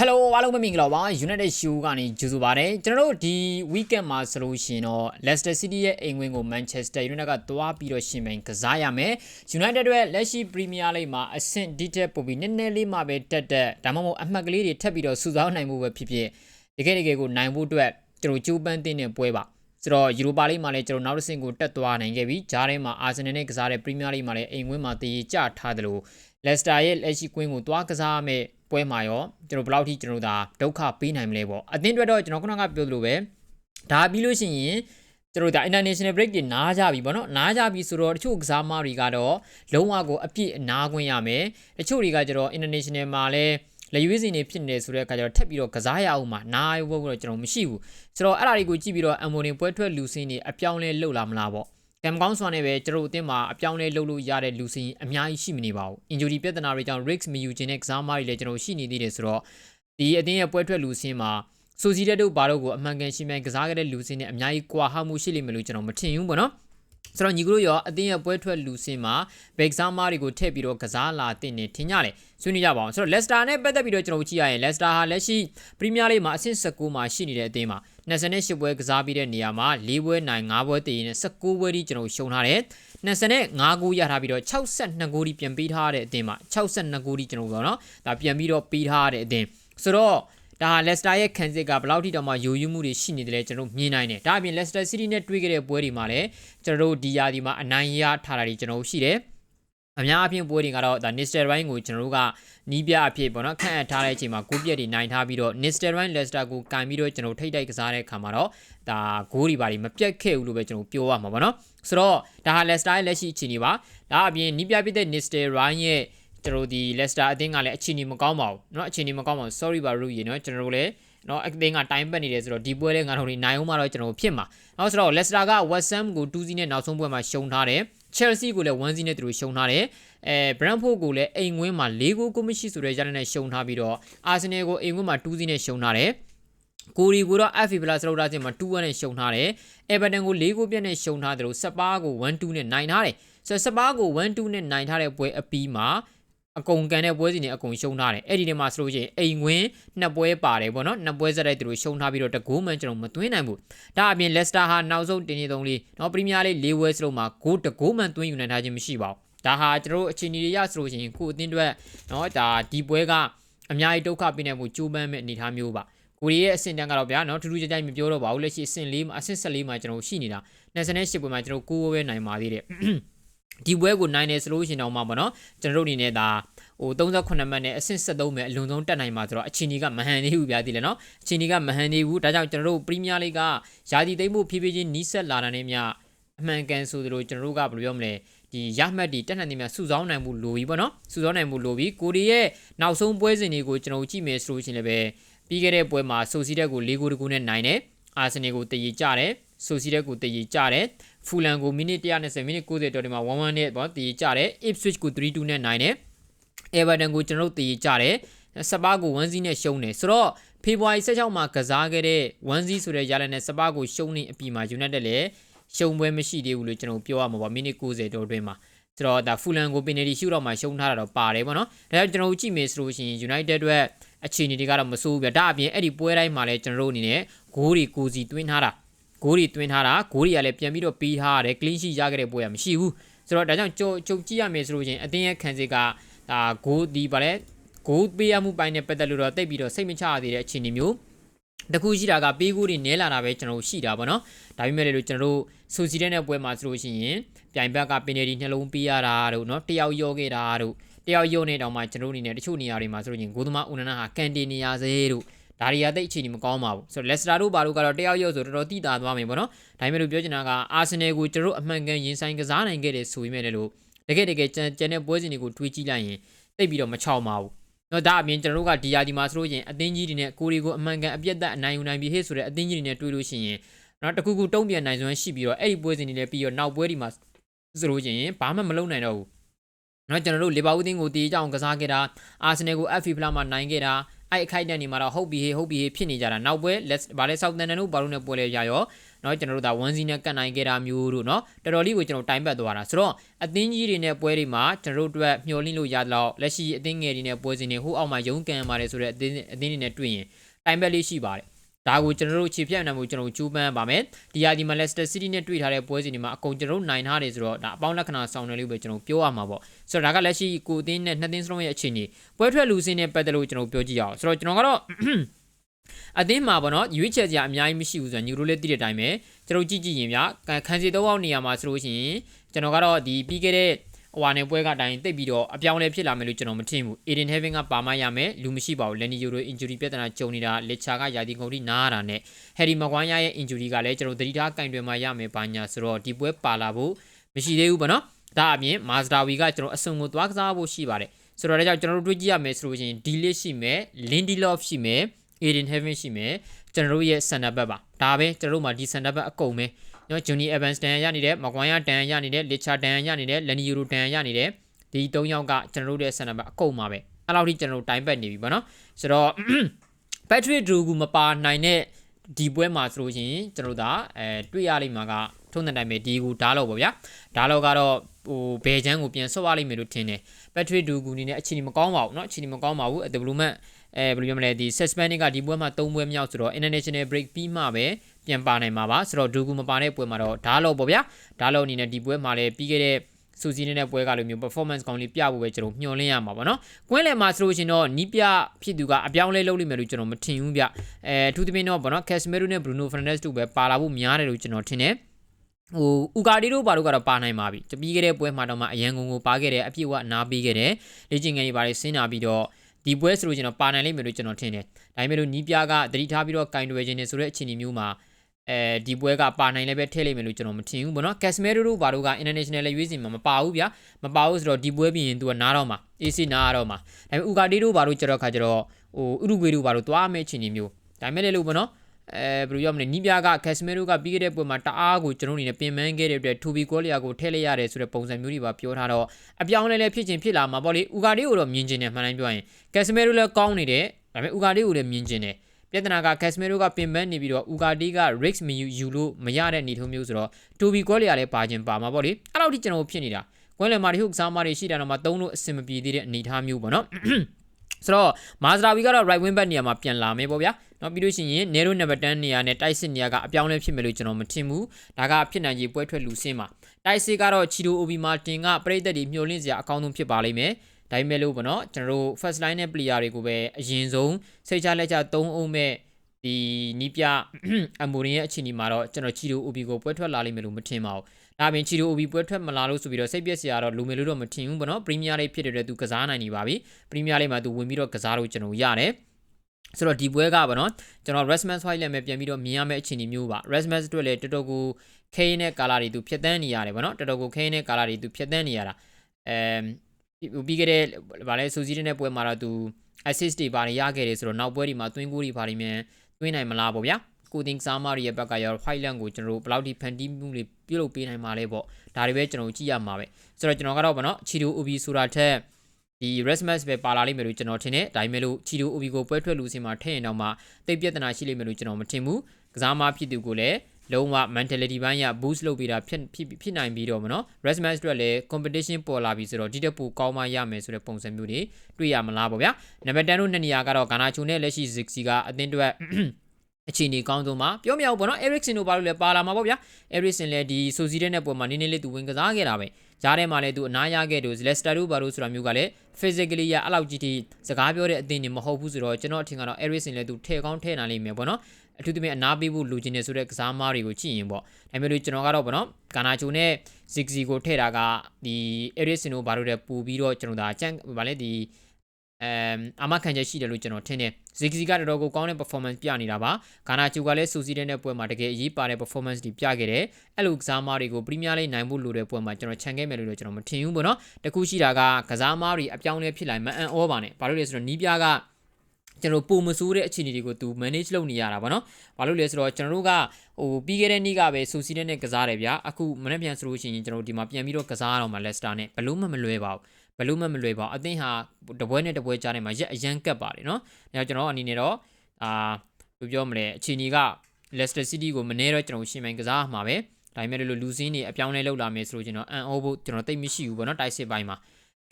Hello အားလုံးပဲမင်္ဂလာပါ United Show ကနေကြိုဆိုပါရစေကျွန်တော်တို့ဒီ weekend မှာဆိုလို့ရှိရင်တော့ Leicester City ရဲ့အိမ်ဝင်ကို Manchester United ကတွားပြီးတော့ရှင်ပိုင်ကစားရမယ် United ရဲ့လက်ရှိ Premier League မှာအဆင့် detail ပို့ပြီးနည်းနည်းလေးမှပဲတက်တက်ဒါမှမဟုတ်အမှတ်ကလေးတွေထပ်ပြီးတော့စုဆောင်းနိုင်မှုပဲဖြစ်ဖြစ်တကယ်တကယ်ကိုနိုင်ဖို့အတွက်ကျွန်တော်ကြိုးပမ်းတင်တဲ့ပွဲပါဆိုတော့ယူရိုပါလိမှာလည်းကျွန်တော်နောက်တစ်ဆင့်ကိုတက်သွားနိုင်ခဲ့ပြီဂျားထဲမှာအာဆင်နယ်နဲ့ကစားတဲ့ပရီးမီးယားလိမှာလည်းအိမ်ဝင်းမှာတည်ကြထားတယ်လို့လက်စတာရဲ့လက်ရှိကွင်းကိုသွားကစားမဲ့ ပွဲမှာရောကျွန်တော်ဘယ်လောက်ထိကျွန်တော်ဒါဒုက္ခပေးနိုင်မလဲပေါ့အသင်းအတွက်တော့ကျွန်တော်ခုနကပြောသလိုပဲဒါပြီးလို့ရှိရင်ကျွန်တော်ဒါ international break တွေနားကြပြီပေါ့နော်နားကြပြီဆိုတော့တချို့ကစားမတွေကတော့လုံးဝကိုအပြည့်အနာခွင့်ရမယ်တချို့တွေကကျတော့ international မှာလည်းလေရွေးစင်နေဖြစ်နေဆိုတဲ့အခါကျတော့ထပ်ပြီးတော့ကစားရအောင်မှာနားရုပ်ဘုတ်ကတော့ကျွန်တော်မရှိဘူးဆိုတော့အဲ့ဒါတွေကိုကြည့်ပြီးတော့အမ်မိုနီပွဲထွက်လူစင်းနေအပြောင်းလဲလှုပ်လာမလားပေါ့ ကံကောင်းစွာနဲ့ပဲကျွန်တော်အသင်းမှာအပြောင်းလဲလုပ်လို့ရတဲ့လူစင်းအများကြီးရှိမနေပါဘူး injury ပြဿနာတွေကြောင့် risk မယူခြင်းနဲ့ကစားမတွေလည်းကျွန်တော်ရှိနေသေးတယ်ဆိုတော့ဒီအသင်းရဲ့ပွဲထွက်လူစင်းမှာဆိုစီတဲ့တို့ဘာတို့ကိုအမှန်ကန်ရှင်းမှန်ကစားခဲ့တဲ့လူစင်းနဲ့အများကြီးကွာဟမှုရှိလိမ့်မယ်လို့ကျွန်တော်မထင်ဘူးပေါ့နော် ဆိုတော့ညီကတို့ရောအသင်းရဲ့ပွဲထွက်လူစင်းမှာဘက်စားမားတွေကိုထည့်ပြီးတော့ကစားလာတဲ့နေထင်ကြတယ်ဆွေးနွေးကြပါအောင်ဆိုတော့လက်စတာနဲ့ပတ်သက်ပြီးတော့ကျွန်တော်ကြည့်ရရင်လက်စတာဟာလက်ရှိပရီးမီးယားလိမှာအဆင့်19မှာရှိနေတဲ့အသင်းမှာ28ပွဲကစားပြီးတဲ့နေရာမှာ4ပွဲနိုင်5ပွဲတည်ရင်19ပွဲထိကျွန်တော်ရှုံထားတယ်25ဂိုးရထားပြီးတော့62ဂိုးထိပြန်ပေးထားတဲ့အသင်းမှာ62ဂိုးထိကျွန်တော်ပြောနော်ဒါပြန်ပြီးတော့ပေးထားတဲ့အသင်းဆိုတော့ ဒါဟာလက်စတာရဲ့ခံစစ်ကဘယ်လောက်ထိတောင်မှယိုယွမှုတွေရှိနေတယ်လဲကျွန်တော်မြင်နိုင်တယ်ဒါအပြင်လက်စတာစီးတီးနဲ့တွေ့ခဲ့တဲ့ပွဲတွေမှာလည်းကျွန်တော်တို့ဒီယာဒီမှာအနိုင်ရထားတာတွေကျွန်တော်ရှိတယ်အများအပြားပွဲတွေကတော့ဒါ Nistelrooy ကိုကျွန်တော်တို့ကနီးပြအဖြစ်ပေါ့နော်ခန့်အပ်ထားတဲ့အချိန်မှာဂိုးပြက်တွေနိုင်ထားပြီးတော့ Nistelrooy Leicester ကိုကင်ပြီးတော့ကျွန်တော်ထိတ်တိုက်ကစားတဲ့အခါမှာတော့ဒါဂိုးတွေပါတွေမပြတ်ခဲ့ဘူးလို့ပဲကျွန်တော်ပြောရမှာပေါ့နော်ဆိုတော့ဒါဟာ Leicester ရဲ့လက်ရှိအခြေအနေပါဒါအပြင်နီးပြပြတဲ့ Nistelrooy ရဲ့ ကျွန်တော်ဒီ Leicester အသင်းကလည်းအခြေအနေမကောင်းပါဘူးเนาะအခြေအနေမကောင်းပါဘူး sorry ပါရူရေเนาะကျွန်တော်တို့လည်းเนาะအသင်းကတိုင်းပတ်နေတယ်ဆိုတော့ဒီပွဲလေးငါတို့နေနိုင်အောင်မတော့ကျွန်တော်ဖြစ်မှာเนาะဆိုတော့ Leicester က West Ham ကို2-0နဲ့နောက်ဆုံးပွဲမှာရှုံးထားတယ် Chelsea ကိုလည်း1-0နဲ့သူတို့ရှုံးထားတယ်အဲ Brentford ကိုလည်းအိမ်ဝင်းမှာ၄ဂိုးကိုမရှိဆိုတဲ့ရလနဲ့ရှုံးထားပြီးတော့ Arsenal ကိုအိမ်ဝင်းမှာ2-0နဲ့ရှုံးထားတယ်ကိုရီကိုတော့ FA Plus လောက်တာချင်းမှာ2-1နဲ့ရှုံထားတယ်။ Everton ကို4ဂိုးပြတ်နဲ့ရှုံထားတယ်လို့စပါးကို1-2နဲ့နိုင်ထားတယ်။ဆိုတော့စပါးကို1-2နဲ့နိုင်ထားတဲ့ပွဲအပြီးမှာ အကုန်ကန်တဲ့ပွဲစီနေအကုန်ရှုံထားတယ်။အဲ့ဒီထဲမှာဆိုလို့ရှိရင်အိမ်ဝင်နှစ်ပွဲပါတယ်ပေါ့နော်။နှစ်ပွဲစတိုက်သူတို့ရှုံထားပြီးတော့တကိုးမှန်ကျွန်တော်မသွင်းနိုင်ဘူး။ဒါအပြင် Leicester ဟာနောက်ဆုံးတင်နေသုံးလေးနော်ပရီးမီးယားလိ၄ပွဲစလုံးမှာဂိုးတကိုးမှန်သွင်းယူနိုင်ထားခြင်းမရှိပါဘူး။ဒါဟာကျွန်တော်တို့အခြေအနေတွေရဆိုလို့ရှိရင်ကိုအသင်းတွေနော်ဒါဒီပွဲကအများကြီးဒုက္ခပေးနိုင်မှုကြိုးပမ်းမဲ့အနေအထားမျိုးပါ။ကိုရီးရဲ့အဆင့်တန်းကတော့ဗျာနော်ထူးထူးခြားခြားမပြောတော့ပါဘူးလက်ရှိအဆင့်၄မှာအဆင့်၁၄မှာကျွန်တော်ရှိနေတာ28ပွဲမှာကျွန်တော်9ပွဲပဲနိုင်ပါသေးတယ် ဒီပွဲကိုနိုင်တယ်ဆိုလို့ရှိရင်တော့မှပေါ့နော်ကျွန်တော်တို့အနေနဲ့ဒါဟို38မှတ်နဲ့အဆင့်73ပဲအလွန်ဆုံးတက်နိုင်မှာဆိုတော့အချင်းကြီးကမဟန်သေးဘူးဗျာဒီလေနော်အချင်းကြီးကမဟန်သေးဘူးဒါကြောင့်ကျွန်တော်တို့ပရီးမီးယားလိကယာတီသိမ်းမှုဖြည်းဖြည်းချင်းနီးစက်လာတာနဲ့မြအမှန်ကန်ဆိုသလိုကျွန်တော်တို့ကဘယ်လိုပြောမလဲဒီရမှတ်ဒီတက်နိုင်နေမြစုဆောင်းနိုင်မှုလိုပြီပေါ့နော်စုဆောင်းနိုင်မှုလိုပြီကိုရီးရဲ့နောက်ဆုံးပွဲစဉ်တွေကိုကျွန်တော်ကြည့်မယ်ဆိုလို့ရှိရင်လည်းပဲပြီးခဲ့တဲ့ပွဲမှာဆိုစီတက်ကို၄ဂိုးတကူနဲ့နိုင်တယ်အာဆင်နယ်ကိုတည်ရကြတယ်ဆိုစီတက်ကိုတည်ရကြတယ် ဖူလန်ကိုမိနစ်120မိနစ်90တော်ဒီမှာ1-1နဲ့ပေါ့တည်ရကြတယ် Ipswich ကို3-2နဲ့နိုင်တယ် Everton ကိုကျွန်တော်တို့တည်ရကြတယ်စပါးကို1-0နဲ့ရှုံးတယ်ဆိုတော့ဖေဖော်ဝါရီ16မှာကစားခဲ့တဲ့1-0ဆိုတဲ့ရလနဲ့စပါးကိုရှုံးနေအပြီးမှာ United လည်းရှုံးပွဲမရှိသေးဘူးလို့ကျွန်တော်ပြောရမှာပေါ့မိနစ်90တော်အတွင်းမှာဆိုတော့ဒါဖူလန်ကိုပင်နယ်တီရှုတော့မှရှုံးထားတာတော့ပါတယ်ပေါ့နော်ဒါကြောင့်ကျွန်တော်တို့ကြည့်မယ်ဆိုလို့ရှိရင် United အတွက်အခြေအနေတွေကတော့မဆိုးဘူးဗျဒါအပြင်အဲ့ဒီပွဲတိုင်းမှာလည်းကျွန်တော်တို့အနေနဲ့ဂိုးတွေကိုစီတွင်းထားတာ ဂိုးတွေတွင်းထားတာဂိုးတွေကလည်းပြန်ပြီးတော့ပေးထားရတယ် clean sheet ရခဲ့တဲ့ပွဲကမရှိဘူးဆိုတော့ဒါကြောင့်ကြုံကြုံကြည့်ရမယ်ဆိုလို့ရှင်အတင်းရဲ့ခံစစ်ကဒါဂိုးဒီဗါလဲဂိုးပေးရမှုပိုင်းနဲ့ပတ်သက်လို့တော့တိတ်ပြီးတော့စိတ်မချရသေးတဲ့အခြေအနေမျိုးတခုရှိတာကပေးကိုတွေနဲလာတာပဲကျွန်တော်တို့ရှိတာပေါ့နော်ဒါပေမဲ့လည်းကျွန်တော်တို့ဆိုစီတဲ့နယ်ပွဲမှာဆိုလို့ရှိရင်ပြိုင်ဘက်ကပင်နယ်ဒီနှလုံးပေးရတာတို့နော်တယောက်ရောခဲ့တာတို့တယောက်ရုံနေတောင်မှကျွန်တော်တို့အနေနဲ့တချို့နေရာတွေမှာဆိုလို့ရှိရင်ဂိုးသမားဦးနန္ဒဟာကန်တီနေရာစေတို့ ဒါတွေကတိတ်အခြေအနေမကောင်းပါဘူးဆိုတော့လက်စတာတို့ဘာတို့ကတော့တယောက်ရုံဆိုတော်တော်တိတာသွားမယ်ပေါ့နော်ဒါပေမဲ့လို့ပြောချင်တာကအာဆင်နယ်ကိုကျွန်တော်အမှန်ကန်ရင်ဆိုင်ကစားနိုင်ခဲ့တယ်ဆိုပေမဲ့လည်းလို့တကယ်တကယ်ကျန်ကျန်တဲ့ပွဲစဉ်တွေကိုတွေးကြည့်လိုက်ရင်တိတ်ပြီးတော့မချောင်ပါဘူးတော့ဒါအပြင်ကျွန်တော်တို့ကဒီယာဒီမှာဆိုလို့ရင်အသင်းကြီးတွေနဲ့ကိုရီကိုအမှန်ကန်အပြတ်သက်အနိုင်ယူနိုင်ပြီဟဲ့ဆိုတဲ့အသင်းကြီးတွေနဲ့တွေ့လို့ရှိရင်နော်တခုခုတုံးပြန်နိုင်စွမ်းရှိပြီးတော့အဲ့ဒီပွဲစဉ်တွေလည်းပြီးတော့နောက်ပွဲဒီမှာဆိုလို့ရင်ဘာမှမလုပ်နိုင်တော့ဘူးနော်ကျွန်တော်တို့လီဗာပူးတင်းကိုတီးကြအောင်ကစားခဲ့တာအာဆင်နယ်ကို FA ဖလားမှာနိုင်ခဲ့တာ အဲ့အခိုက်အတန့်နေမှာတော့ဟုတ်ပြီဟေးဟုတ်ပြီဟေးဖြစ်နေကြတာနောက်ပွဲလက်ဗာလဲဆောက်တန်တန်တို့ဘာလို့နဲ့ပွဲလဲရရော เนาะကျွန်တော်တို့ဒါ1စီနဲ့ကတ်နိုင်ခဲ့တာမျိုးတို့เนาะတော်တော်လေးကိုကျွန်တော်တိုင်ပတ်သွားတာဆိုတော့အသင်းကြီးတွေနဲ့ပွဲတွေမှာကျွန်တော်တို့အတွက်မျှော်လင့်လို့ရတော့လက်ရှိအသင်းငယ်တွေနဲ့ပွဲစဉ်တွေဟိုအောက်မှာရုန်းကန်ပါတယ်ဆိုတော့အသင်းအသင်းတွေနဲ့တွေ့ရင်တိုင်ပတ်လေးရှိပါတယ် ဒါကိုကျွန်တော်တို့ခြေဖြတ်နိုင်မှုကျွန်တော်တို့ကြိုးပမ်းပါမယ်ဒီယာဒီမှာ Leicester City နဲ့တွေ့ထားတဲ့ပွဲစဉ်တွေမှာအကုန်ကျွန်တော်တို့နိုင်ထားတယ်ဆိုတော့ဒါအပေါင်းလက္ခဏာဆောင်တယ်လို့ပဲကျွန်တော်ပြောရမှာပေါ့ဆိုတော့ဒါကလက်ရှိကိုအသင်းနဲ့နှစ်သင်းစလုံးရဲ့အခြေအနေပွဲထွက်လူစင်းနဲ့ပတ်သက်လို့ကျွန်တော်ပြောကြည့်ရအောင်ဆိုတော့ကျွန်တော်ကတော့အသင်းမှာပေါ့နော်ရွေးချယ်စရာအများကြီးမရှိဘူးဆိုတော့ညူရိုလေးသိတဲ့အတိုင်းပဲကျွန်တော်ကြည့်ကြည့်ရင်ဗျခံစီတော့အောင်နေရာမှာဆိုလို့ရှိရင်ကျွန်တော်ကတော့ဒီပြီးခဲ့တဲ့ ဟိုဟာနဲ့ပွဲကအတိုင်းတိတ်ပြီးတော့အပြောင်းလဲဖြစ်လာမယ်လို့ကျွန်တော်မထင်ဘူး Eden Heaven ကပါမရမယ်လူမရှိပါဘူး Lenny Euro injury ပြဿနာကြုံနေတာလက်ချာကယာတီကုန်ထိနားရတာနဲ့ Harry Maguire ရဲ့ injury ကလည်းကျွန်တော်သတိထားကင်တွယ်မှရမယ်ဘာညာဆိုတော့ဒီပွဲပါလာဖို့မရှိသေးဘူးပေါ့နော်ဒါအပြင် Mazdawi ကကျွန်တော်အစုံကိုသွားကစားဖို့ရှိပါတယ်ဆိုတော့ဒါကြောင့်ကျွန်တော်တို့တွေ့ကြည့်ရမယ်ဆိုလို့ရှိရင် Delay ရှိမယ် Lindelof ရှိမယ် Eden Heaven ရှိမယ်ကျွန်တော်တို့ရဲ့ center back ပါဒါပဲကျွန်တော်တို့မှာဒီ center back အကုန်ပဲ နော် Johnny Evans တန်ရနေတယ် Maguire တန်ရနေတယ် Licha တန်ရနေတယ် Lenny Euro တန်ရနေတယ်ဒီ၃ယောက်ကကျွန်တော်တို့ရဲ့ center back အကုန်ပါပဲအဲ့လောက်ထိကျွန်တော်တို့တိုင်ပတ်နေပြီပေါ့နော်ဆိုတော့ Patrick Drew ကမပါနိုင်တဲ့ဒီပွဲမှာဆိုလို့ရှိရင်ကျွန်တော်တို့ဒါအဲတွေ့ရလိမ့်မှာကထုံးတဲ့တိုင်းပဲဒီကူဓာတ်လောက်ပေါ့ဗျာဓာတ်လောက်ကတော့ဟိုဘယ်ချမ်းကိုပြန်ဆော့ရလိမ့်မယ်လို့ထင်တယ် Patrick Drew ကူနေနဲ့အခြေအနေမကောင်းပါဘူးเนาะအခြေအနေမကောင်းပါဘူး development အဲဘယ်လိုပြောမလဲဒီ suspending ကဒီပွဲမှာ၃ပွဲမြောက်ဆိုတော့ international break ပြီးမှပဲပြန်ပါနိုင်မှာပါဆိုတော့ဒူကူမပါတဲ့ပွဲမှာတော့ဓာတ်လောက်ပေါ့ဗျာဓာတ်လောက်အနေနဲ့ဒီပွဲမှာလည်းပြီးခဲ့တဲ့စူစီနေတဲ့ပွဲကလိုမျိုး performance ကောင်းလေးပြဖို့ပဲကျွန်တော်မျှော်လင့်ရမှာပေါ့နော်။ကွင်းလယ်မှာဆိုလို့ရှင်တော့နီးပြဖြစ်သူကအပြောင်းလဲလုပ်လိမ့်မယ်လို့ကျွန်တော်မထင်ဘူးဗျ။အဲအထူးသဖြင့်တော့ပေါ့နော် Casemiro နဲ့ Bruno Fernandes တို့ပဲပါလာဖို့များတယ်လို့ကျွန်တော်ထင်တယ်။ဟိုဥကာဒီတို့ဘာတို့ကတော့ပါနိုင်ပါပြီ။တပြီးခဲ့တဲ့ပွဲမှာတော့မှအရန်ကုန်ကိုပါခဲ့တယ်အပြည့်အဝနားပေးခဲ့တယ်။လေ့ကျင့်ငယ်တွေပါလေဆင်းလာပြီးတော့ ဒီပွဲဆိုလို့ကျွန်တော်ပါနိုင်လိမ့်မယ်လို့ကျွန်တော်ထင်တယ်။ဒါပေမဲ့လို့နီးပြကတတိထားပြီးတော့ကင်တွယ်ခြင်းနဲ့ဆိုတဲ့အခြေအနေမျိုးမှာအဲဒီပွဲကပါနိုင်လည်းပဲထည့်လိုက်မယ်လို့ကျွန်တော်မထင်ဘူးပေါ့နော် Casemiro တို့ဘာတို့က international လည်းရွေးစီမှာမပါဘူးဗျာမပါဘူးဆိုတော့ဒီပွဲပြီးရင်သူကနားတော့မှာ AC နားရတော့မှာဒါပေမဲ့ Ugarte တို့ဘာတို့ကြတော့ခါကြတော့ဟို Uruguay တို့ဘာတို့သွားမယ့်အခြေအနေမျိုးဒါပေမဲ့လည်းလို့ပေါ့နော် အဲဘယ်လိုပြောမလဲနီးပြက Casemiro ကပြီးခဲ့တဲ့ပွဲမှာတအားကိုကျွန်တော်အနေနဲ့ပြင်ပန်းခဲ့တဲ့အတွက် Toby Golia ကိုထည့်လိုက်ရတယ်ဆိုတဲ့ပုံစံမျိုးတွေပါပြောထားတော့အပြောင်းလဲလဲဖြစ်ချင်းဖြစ်လာမှာပေါ့လေ Ugarte ကိုတော့မြင်ကျင်တယ်မှန်တိုင်းပြောရင် Casemiro လည်းကောင်းနေတယ်ဒါပေမဲ့ Ugarte ကိုလည်းမြင်ကျင်တယ်ပြဿနာက Casemiro ကပင်ပန်းနေပြီးတော့ Ugarte က risk မယူယူလို့မရတဲ့နေထုံးမျိုးဆိုတော့ Toby Golia လည်းပါခြင်းပါမှာပေါ့လေအဲ့လောက်ထိကျွန်တော်ဖြစ်နေတာကွင်းလယ်မှာဒီဟုတ်ကစားမတွေရှိတာတော့မှသုံးလို့အဆင်မပြေသေးတဲ့အနေအထားမျိုးပေါ့နော်ဆိုတော့မာဇရာဝီကတော့ right wing back နေရာမှာပြန်လာမယ်ပေါ့ဗျာ နောက်ပြီးလို့ရှိရင် narrow number 10နေရာနဲ့ type 6နေရာကအပြောင်းလဲဖြစ်မယ်လို့ကျွန်တော်မထင်ဘူးဒါကဖြစ်နိုင်ရေပွဲထွက်လူစင်းပါ type 6ကတော့ချီတို OB မှာတင်ကပရိသတ်တွေမျှော်လင့်စရာအကောင်းဆုံးဖြစ်ပါလိမ့်မယ်ဒါပေမဲ့လို့ပေါ့နော်ကျွန်တော်တို့ first line နဲ့ player တွေကိုပဲအရင်ဆုံးစိတ်ချလက်ချ3အုံးမဲ့ဒီနီးပြအမိုရင်ရဲ့အခြေအနေမှာတော့ကျွန်တော်ချီတို OB ကိုပွဲထွက်လာလိမ့်မယ်လို့မထင်ပါဘူးဒါပြင်ချီတို OB ပွဲထွက်မလာလို့ဆိုပြီးတော့စိတ်ပျက်စရာတော့လူမယ်လို့တော့မထင်ဘူးပေါ့နော်ပရီးမီးယားလေးဖြစ်တဲ့အတွက်သူကစားနိုင်နေပါပြီပရီးမီးယားလေးမှာသူဝင်ပြီးတော့ကစားလို့ကျွန်တော်ရတယ် ဆိုတော့ဒီပွဲကပေါ့နော်ကျွန်တော် Rasmus White လည်းပဲပြန်ပြီးတော့မြင်ရမယ့်အခြေအနေမျိုးပါ Rasmus အတွက်လည်းတော်တော်ကိုခဲနဲ့ကာလာတွေသူဖြတ်တန်းနေရတယ်ပေါ့နော်တော်တော်ကိုခဲနဲ့ကာလာတွေသူဖြတ်တန်းနေရတာအဲပြီးခဲ့တဲ့ဗာလဲစူစီးတဲ့ပွဲမှာတော့သူ assist တွေပါရရခဲ့တယ်ဆိုတော့နောက်ပွဲတွေမှာသွင်းကိုတွေပါနေမြန်သွင်းနိုင်မလားပေါ့ဗျာကိုတင်စားမရီရဲ့ဘက်ကရော Highland ကိုကျွန်တော်တို့ဘယ်လောက်ထိဖန်တီးမှုတွေပြုလုပ်ပေးနိုင်မှာလဲပေါ့ဒါတွေပဲကျွန်တော်ကြည့်ရမှာပဲဆိုတော့ကျွန်တော်ကတော့ဗောနော်ချီတို OB ဆိုတာထက် ဒီ Resmas ပဲပါလာလိမ့်မယ်လို့ကျွန်တော်ထင်တယ်ဒါပေမဲ့လို့ချီတို OB ကိုပွဲထွက်လူစင်မှာထည့်ရင်တော့မှတိတ်ပြဿနာရှိလိမ့်မယ်လို့ကျွန်တော်မထင်ဘူးကစားမဖြစ်သူကိုလည်းလုံးဝ mentality ဘိုင်းရ boost လုပ်ပေးတာဖြစ်ဖြစ်ဖြစ်နိုင်ပြီးတော့မနော် Resmas အတွက်လည်း competition ပေါ်လာပြီဆိုတော့ဒီတက်ပိုကောင်းမှရမယ်ဆိုတဲ့ပုံစံမျိုးတွေတွေ့ရမလားပေါ့ဗျာနံပါတ်10တို့နှစ်နေရာကတော့ဂါနာချိုနဲ့လက်ရှိ Zixi ကအသင်းအတွက် အခြေအနေကောင်းဆုံးမှာပြောမရဘူးပေါ့နော် Ericsson တို့ဘာလို့လဲပါလာမှာပေါ့ဗျာ Ericsson လည်းဒီဆိုစီတဲ့နဲ့ပွဲမှာနည်းနည်းလေးသူဝင်ကစားခဲ့တာပဲကြားထဲမှာလည်းသူအနားရခဲ့တယ် Leicester တို့ဘာလို့ဆိုတာမျိုးကလည်း physically ရအဲ့လောက်ကြီးထိစကားပြောတဲ့အသင်းတွေမဟုတ်ဘူးဆိုတော့ကျွန်တော်အထင်ကတော့ Ericsson လည်းသူထဲကောင်းထဲနိုင်လိမ့်မယ်ပေါ့နော်အထူးသဖြင့်အနားပေးဖို့လူချင်းနေဆိုတဲ့ကစားမားတွေကိုကြည့်ရင်ပေါ့ဒါပေမဲ့လို့ကျွန်တော်ကတော့ဗောနော်ကာနာချိုနဲ့ Ziggy ကိုထည့်တာကဒီ Ericsson တို့ဘာလို့လဲပူပြီးတော့ကျွန်တော်ဒါအကျန်းဗာလဲဒီ အမ်အမခံချက်ရှိတယ်လို့ကျွန်တော်ထင်တယ်ဇီဂီကတော်တော်ကိုကောင်းတဲ့ performance ပြနေတာပါဂါနာချူကလည်းစူစီတဲ့တဲ့ပွဲမှာတကယ်အရေးပါတဲ့ performance တွေပြခဲ့တယ်အဲ့လိုကစားမားတွေကိုပရီးမီးယားလိနိုင်ဖို့လိုတဲ့ပွဲမှာကျွန်တော်ခြံခဲ့မယ်လို့ကျွန်တော်မထင်ဘူးပေါ့နော်တခုရှိတာကကစားမားတွေအပြောင်းလဲဖြစ်လာမအန်ဩပါနဲ့ဘာလို့လဲဆိုတော့နီးပြားကကျွန်တော်ပုံမဆိုးတဲ့အခြေအနေတွေကိုသူ manage လုပ်နေရတာဗောနော်။ဘာလို့လဲဆိုတော့ကျွန်တော်တို့ကဟိုပြီးခဲ့တဲ့နေ့ကပဲစူစီနဲ့ကစားတယ်ဗျာ။အခုမနေ့ပြန်ဆိုလို့ရှိရင်ကျွန်တော်တို့ဒီမှာပြန်ပြီးတော့ကစားရအောင်မှာ Leicester နဲ့ဘလို့မှမလွဲပါဘူး။ ဘလို့မှမလွယ်ပါအသင်းဟာတပွဲနဲ့တပွဲကြားထဲမှာရက်အရန်ကတ်ပါတယ်နော်။ဒါကြောင့်ကျွန်တော်အနေနဲ့တော့အာဘယ်ပြောမလဲအချိန်ကြီးက Leicester City ကိုမနေ့တော့ကျွန်တော်ရှင်းပိုင်းကစားမှာပဲဒါပေမဲ့လို့လူစင်းတွေအပြောင်းလဲလုပ်လာမယ်ဆိုလို့ကျွန်တော်အန်အိုးဖို့ကျွန်တော်သိမရှိဘူးပေါ့နော်တိုက်စစ်ပိုင်းမှာ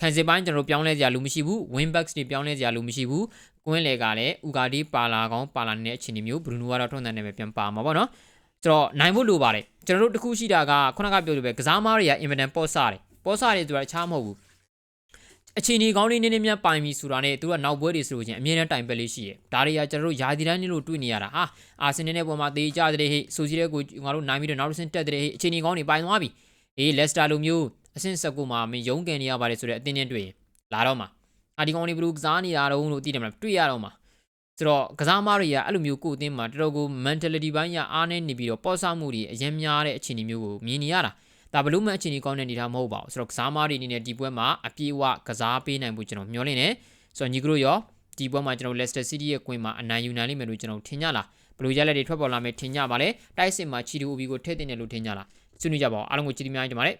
ခံစစ်ပိုင်းကျွန်တော်ပြောင်းလဲစရာလူမရှိဘူး win backs တွေပြောင်းလဲစရာလူမရှိဘူးကွင်းလေကလည်းဥကာဒီပါလာကောင်းပါလာနေတဲ့အခြေအနေမျိုးဘရူနိုကတော့ထွန်းတန်နေပဲပြန်ပါမှာပေါ့နော်ကျွန်တော်နိုင်ဖို့လိုပါတယ်ကျွန်တော်တို့တခုရှိတာကခုနကပြောလို့ပဲကစားမားတွေကအင်မတန်ပေါ့ဆတယ်ပေါ့ဆတယ်ဆိုတာတခြားမဟုတ်ဘူး အခြေအနေကောင်းလေးနည်းနည်းများပိုင်ပြီဆိုတာနဲ့သူကနောက်ပွဲတွေဆိုလို့ချင်းအမြဲတမ်းတိုင်ပက်လေးရှိရယ်ဒါတွေကကျွန်တော်တို့ယာဒီတိုင်းလေးလို့တွေ့နေရတာဟာအာဆင်နယ်နဲ့ပေါ်မှာတေးကြတဲ့ဟိဆိုစီတဲ့ကိုငါတို့နိုင်ပြီးတော့နောက်တစ်ဆင့်တက်တဲ့ဟိအခြေအနေကောင်းတွေပိုင်သွားပြီအေးလက်စတာလိုမျိုးအဆင့်ဆက်ကိုမှမင်းရုံးကန်နေရပါတယ်ဆိုတဲ့အတင်းတင်းတွေ့ရင်လာတော့မှာအာဒီကောင်တွေဘလို့ကစားနေရတော့လို့သိတယ်မလားတွေ့ရတော့မှာဆိုတော့ကစားမားတွေကအဲ့လိုမျိုးကိုယ်အတင်းမှာတော်တော်ကို mentality ဘိုင်းရအားနေနေပြီးတော့ပေါ့ဆမှုတွေအရင်များတဲ့အခြေအနေမျိုးကိုမြင်နေရတာ ဒါဘလို့မှအခြေအနေကောင်းတဲ့အနေထားမဟုတ်ပါဘူးဆိုတော့ကစားမားတွေအနေနဲ့ဒီပွဲမှာအပြေးအဝကစားပေးနိုင်ဖို့ကျွန်တော်မျှော်လင့်နေဆိုတော့ညီကတို့ရောဒီပွဲမှာကျွန်တော် Leicester City ရဲ့ကွင်းမှာအနိုင်ယူနိုင်လိမ့်မယ်လို့ကျွန်တော်ထင်ကြလားဘလို့ရလက်တွေထွက်ပေါ်လာမယ်ထင်ကြပါလေတိုက်စစ်မှာချီတူအိုဘီကိုထည့်တင်တယ်လို့ထင်ကြလားဆွေးနွေးကြပါဦးအားလုံးကိုကြည့်ပြီးများကြပါလေ